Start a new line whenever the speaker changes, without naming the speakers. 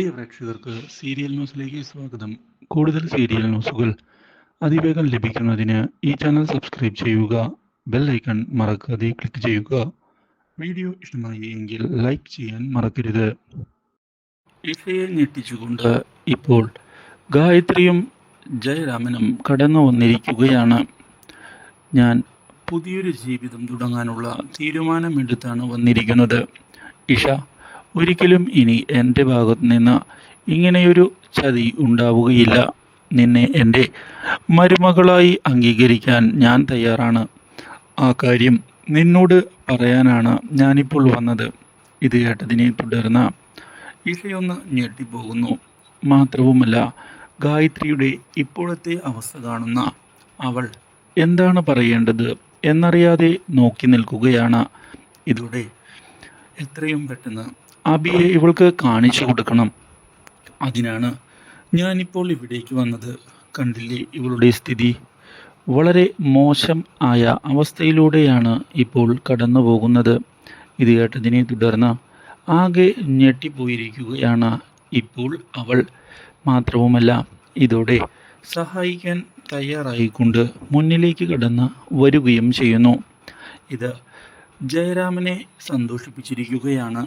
പ്രിയ പ്രേക്ഷകർക്ക് സീരിയൽ ന്യൂസിലേക്ക് സ്വാഗതം. കൂടുതൽ സീരിയൽ ന്യൂസുകൾ അതിവേഗം ലഭിക്കുന്നതിന് ഈ ചാനൽ സബ്സ്ക്രൈബ് ചെയ്യുക ബെൽ ഐക്കൺ മറക്കാതെ ക്ലിക്ക് ചെയ്യുക. വീഡിയോ ഇഷ്ടമായി എങ്കിൽ ലൈക്ക് ചെയ്യാൻ മറക്കരുത്. ഇഷയെ ഞെട്ടിച്ചുകൊണ്ട് ഇപ്പോൾ ഗായത്രിയും ജയരാമനും കടന്നു വന്നിരിക്കുകയാണ്. ഞാൻ പുതിയൊരു ജീവിതം തുടങ്ങാനുള്ള തീരുമാനമെടുത്താണ് വന്നിരിക്കുന്നത്. ഇഷ ഒരിക്കലും ഇനി എന്റെ ഭാഗത്ത് നിന്ന് ഇങ്ങനെയൊരു ചതി ഉണ്ടാവുകയില്ല. നിന്നെ എന്റെ മരുമകളായി അംഗീകരിക്കാൻ ഞാൻ തയ്യാറാണ്. ആ കാര്യം നിന്നോട് പറയാനാണ് ഞാനിപ്പോൾ വന്നത്. ഇത് കേട്ടതിനെ തുടർന്ന് ഇഷയൊന്ന് ഞെട്ടിപ്പോകുന്നു. മാത്രവുമല്ല ഗായത്രിയുടെ ഇപ്പോഴത്തെ അവസ്ഥ കാണുന്ന അവൾ എന്താണ് പറയേണ്ടത് എന്നറിയാതെ നോക്കി നിൽക്കുകയാണ്. ഇതോടെ എത്രയും പെട്ടെന്ന് അബിയെ ഇവൾക്ക് കാണിച്ചു കൊടുക്കണം. അതിനാണ് ഞാനിപ്പോൾ ഇവിടേക്ക് വന്നത്. കണ്ടില്ലേ ഇവളുടെ സ്ഥിതി? വളരെ മോശം ആയ അവസ്ഥയിലൂടെയാണ് ഇപ്പോൾ കടന്നു പോകുന്നത് ഇത് കേട്ടതിനെ തുടർന്ന് ആകെ ഞെട്ടിപ്പോയിരിക്കുകയാണ് ഇപ്പോൾ അവൾ. മാത്രവുമല്ല ഇതോടെ സഹായിക്കാൻ തയ്യാറായിക്കൊണ്ട് മുന്നിലേക്ക് കടന്ന് വരികയും ചെയ്യുന്നു. ഇത് ജയരാമനെ സന്തോഷിപ്പിച്ചിരിക്കുകയാണ്.